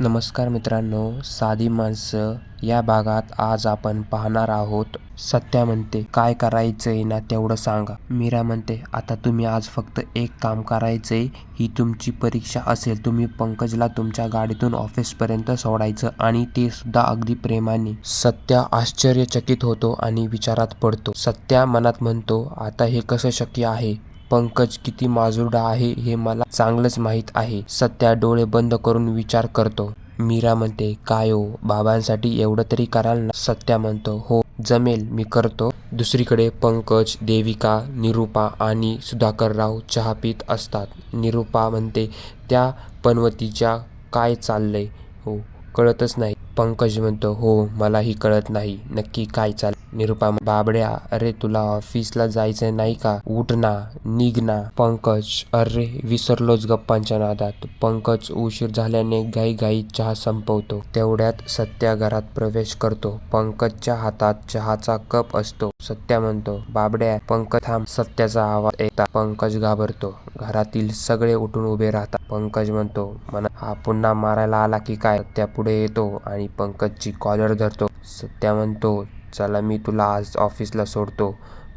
नमस्कार मित्रांनो साधी माणसं या भागात आज आपण पाहणार आहोत. सत्या म्हणते काय करायचंय ना तेवढं सांगा. मीरा म्हणते आता तुम्ही आज फक्त एक काम करायचंय. ही तुमची परीक्षा असेल तुम्ही पंकजला तुमच्या गाडीतून ऑफिसपर्यंत सोडायचं आणि ते सुद्धा अगदी प्रेमाने. सत्या आश्चर्यचकित होतो आणि विचारात पडतो. सत्या मनात म्हणतो आता हे कसं शक्य आहे? पंकज किती माजुरडा आहे हे मला चांगलंच माहीत आहे. सत्या डोळे बंद करून विचार करतो. मीरा म्हणते काय हो बाबांसाठी एवढं तरी कराल ना? सत्या म्हणतो हो जमेल मी करतो. दुसरीकडे पंकज देविका निरुपा आणि सुधाकरराव चहा पित असतात. निरुपा म्हणते त्या पनवतीच्या काय चाललंय? हो कळतच नाही. पंकज म्हणतो हो मलाही कळत नाही. नक्की काय चाललं निरुपा बाबड्या अरे तुला ऑफिसला जायचं नाही का? उठ ना निघ ना पंकज अरे विसरलोच गप्पांच्या नादात. पंकज उशीर झाल्याने घाई घाई चहा संपवतो. तेवढ्यात सत्या घरात प्रवेश करतो. पंकजच्या हातात चहाचा कप असतो. सत्या म्हणतो बाबड्या पंकज थांब. सत्याचा आवाज येता पंकज घाबरतो. घरातील सगळे उठून उभे राहतात. पंकज म्हणतो मना हा पुन्हा मारायला आला की काय? सत्या पुढे येतो आणि पंकजची कॉलर धरतो. सत्या म्हणतो चला मी तुला आज ऑफिसला सोडतो.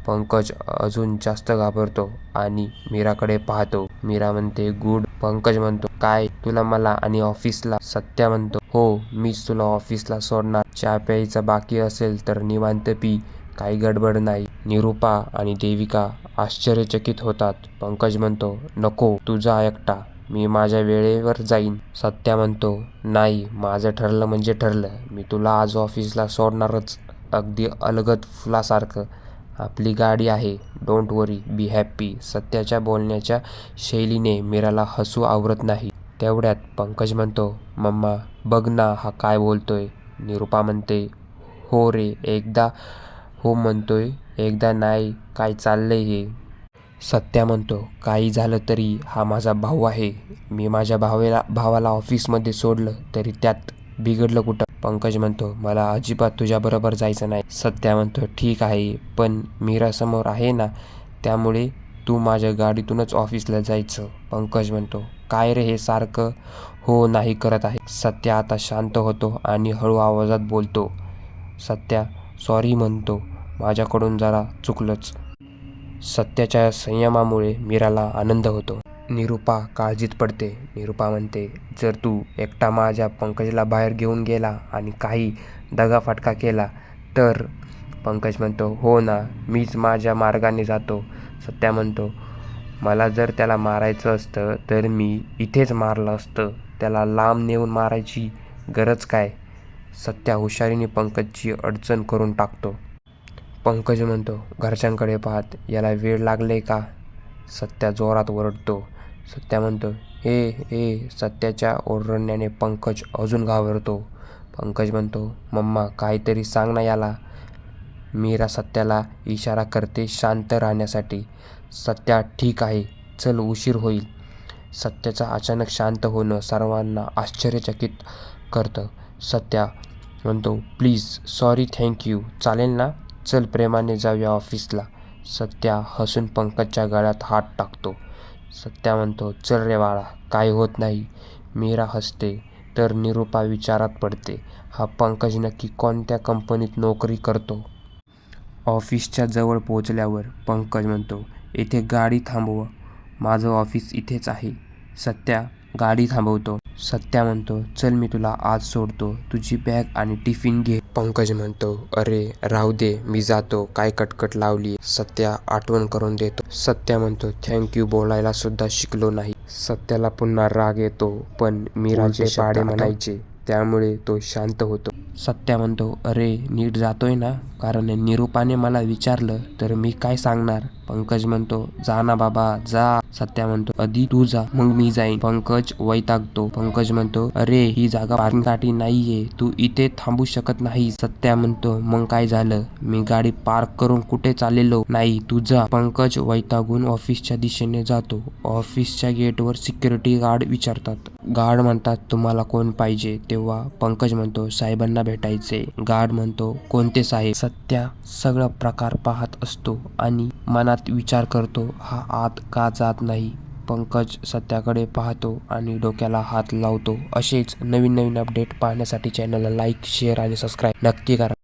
पंकज अजून जास्त घाबरतो आणि मीराकडे पाहतो. मीरा म्हणते गुड पंकज म्हणतो काय तुला मला आणि ऑफिसला सत्या म्हणतो. हो मीच तुला ऑफिसला सोडणार. चहा प्यायचा बाकी असेल तर निवांत पी काही गडबड नाही. निरुपा आणि देविका आश्चर्यचकित होतात. पंकज म्हणतो नको तुझा एकटा. मी माझ्या वेळेवर जाईन. सत्या म्हणतो नाही माझं ठरलं म्हणजे ठरलं. मी तुला आज ऑफिसला सोडणारच. अगदी अलगद फुलासारखं. आपली गाडी आहे. डोंट वरी बी हॅप्पी सत्याच्या बोलण्याच्या शैलीने मीराला हसू आवरत नाही. तेवढ्यात पंकज म्हणतो मम्मा बघ ना हा काय बोलतोय. निरुपा म्हणते हो रे एकदा हो म्हणतोय एकदा नाही काय चाललंय हे? सत्या म्हणतो काही झालं तरी हा माझा भाऊ आहे. मी माझ्या भावेला भावाला ऑफिसमध्ये सोडलं तरी त्यात बिघडलं कुठं? पंकज म्हणतो मला अजिबात तुझ्याबरोबर जायचं नाही. सत्या म्हणतो ठीक आहे पण मीरा समोर आहे ना त्यामुळे तू माझ्या गाडीतूनच ऑफिसला जायचं. पंकज म्हणतो काय रे हे सारखं? हो नाही करत आहे. सत्या आता शांत होतो आणि हळू आवाजात बोलतो सत्या सॉरी म्हणतो माझ्याकडून जरा चुकलंच. सत्याच्या संयमामुळे मीराला आनंद होतो. निरुपा काळजीत पडते. निरुपा म्हणते जर तू एकटा माझ्या पंकजला बाहेर घेऊन गेला आणि काही दगाफटका केला तर पंकज म्हणतो हो ना मीच माझ्या मार्गाने जातो सत्या म्हणतो मला जर त्याला मारायचं असतं तर मी इथेच मारलं असतं. त्याला लांब नेऊन मारायची गरज काय सत्या हुशारीने पंकजची अडचण करून टाकतो. पंकज म्हणतो घरच्यांकडे पाहत याला वेळ लागले का सत्या जोरात ओरडतो. सत्या म्हणतो हे हे सत्याच्या ओरडण्याने पंकज अजून घाबरतो. पंकज म्हणतो मम्मा काहीतरी सांग ना याला. मीरा सत्याला इशारा करते शांत राहण्यासाठी. सत्या ठीक आहे चल उशीर होईल. सत्याचं अचानक शांत होणं सर्वांना आश्चर्यचकित करतं. सत्या म्हणतो प्लीज सॉरी थँक्यू चालेल ना? चल प्रेमाने जाऊया ऑफिसला. सत्या हसून पंकजच्या गळ्यात हात टाकतो. सत्या म्हणतो चल रे बाळा काय होत नाही. मीरा हसते तर निरुपा विचारात पडते. हा पंकज नक्की कोणत्या कंपनीत नोकरी करतो? ऑफिसच्या जवळ पोचल्यावर पंकज म्हणतो इथे गाडी थांबव. माझं ऑफिस इथेच आहे. सत्या गाडी थांबवतो. सत्या म्हणतो चल मी तुला आज सोडतो. तुझी बॅग आणि टिफिन घे. पंकज म्हणतो अरे राहू दे मी जातो काय कटकट लावली सत्या आठवण करून देतो. सत्या म्हणतो थँक्यू बोलायला सुद्धा शिकलो नाही. सत्याला पुन्हा राग येतो पण मीराचे पाडे म्हणायचे त्यामुळे तो शांत होतो. सत्या म्हणतो अरे नीट जातोय ना? कारण निरूपाने मला विचारलं तर मी काय सांगणार? पंकज म्हणतो जा ना बाबा जा. सत्या म्हणतो आधी तू जा मग मी जाईन. पंकज वैतागतो. पंकज म्हणतो अरे ही जागा पार्किंगसाठी नाहीये तू इथे थांबू शकत नाही सत्या म्हणतो मग काय झालं? मी गाडी पार्क करून कुठे चाललेलो? नाही तू जा. पंकज वैतागून ऑफिसच्या दिशेने जातो. ऑफिसच्या गेटवर सिक्युरिटी गार्ड विचारतात. गार्ड म्हणतात तुम्हाला कोण पाहिजे? तेव्हा पंकज म्हणतो साहेबांना साहेबांना भेटायचे. गार्ड म्हणतो कोणते साहेब? सत्या सगळा प्रकार पाहत असतो आणि मनात विचार करतो हा आत का जात नाही? पंकज सत्याकडे पाहतो आणि डोक्याला हात लावतो. असेच नवीन नवीन अपडेट पाहण्यासाठी चॅनलला लाईक शेअर आणि सबस्क्राईब नक्की करा.